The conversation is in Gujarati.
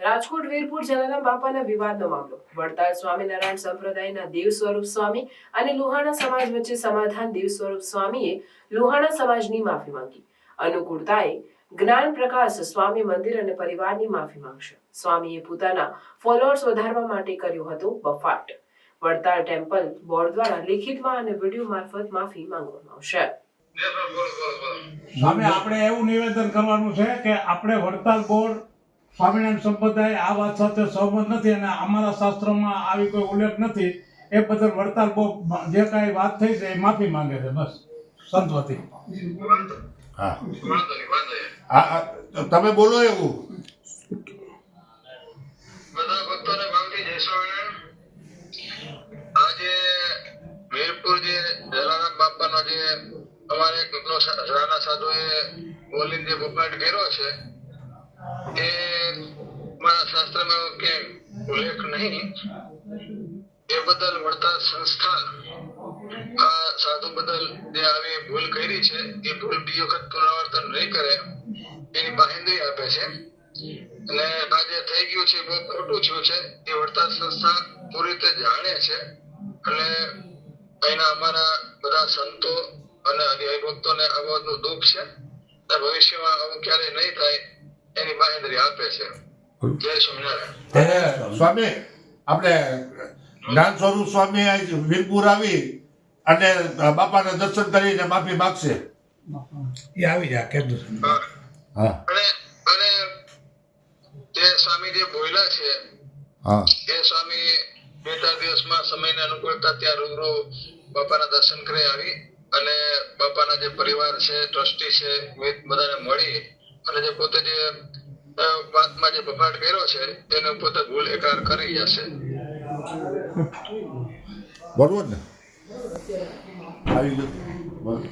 રાજકોટ વીરપુર જલારામ બાપાના વિવાદનો મામલો. વડતાલ સ્વામિનારાયણ સંપ્રદાયના દેવ સ્વરૂપ સ્વામી અને લુહાણા સમાજ વચ્ચે સમાધાન દેવ સ્વરૂપ સ્વામીએ લુહાણા સમાજની માફી માંગી. અનુકૂળતાએ જ્ઞાન પ્રકાશ સ્વામી મંદિર અને પરિવારની માફી માંગશે. સ્વામીએ પોતાના ફોલોઅર્સ વધારવા માટે કર્યો હતો બફાટ. વડતાલ ટેમ્પલ બોર્ડ દ્વારા લેખિતમાં અને વીડિયો મારફત માફી માંગવામાં આવશે. સામે આપણે એવું નિવેદન કરવાનું છે કે આપણે વડતાલ બોર્ડ સ્વામિનારાયણ સંપ્રદાય આ વાત સાથે સહમત નથી અને અમારા શાસ્ત્રમાં આવી કોઈ ઉલ્લેખ નથી. એ બદલ વડતાલ બોર્ડ જે કાંઈ વાત થઈ છે એ માફી માંગે છે બસ. હા. નહીં આ- આ તમે બોલો એવું. અમારે એકનો રાણા સાધુએ બોલીને જે બફાટ કર્યો છે, એ મારા શાસ્ત્રમાં કે ઉલ્લેખ નહીં. એ બદલ વડતાલ સંસ્થા આ સાધુ બદલ જે આવી ભૂલ કરી છે, એ ભૂલ બીજી વખત પુનરાવર્તન નહીં કરે, એની બાહિંદી આપે છે. અને આ જે થઈ ગયું છે, એ બહુ ખોટું થયું છે, એ વળતા સંસ્થા પૂરી રીતે જાણે છે. અને અહીંના અમારા બધા સંતો અને હરિભક્તોને આ બાબતનું દુઃખ છે ભવિષ્યમાં આવું ક્યારે નહીં થાય એની બાહેંધરી આપે છે. જય સ્વામિનારાયણ. સ્વામી આપણે જ્ઞાન સ્વરૂપ સ્વામી વીરપુર આવી અને બાપાના દર્શન કરીને માફી માગશે. એ આવી જાય કેમ હા. હા. અને અને જે સ્વામી જે ભોયલા છે હા. એ સ્વામી બે ચાર દિવસમાં સમયને અનુકૂળતા ત્યાં રૂબરૂ બાપાના દર્શન કરી આવી. અને બાપાના જે પરિવાર છે, ટ્રસ્ટી છે બધાને મળી અને જે પોતે જે વાતમાં જે બફાટ કર્યો છે એને પોતે ભૂલ એકાર કરી જશે. બરોબર ને. આવી.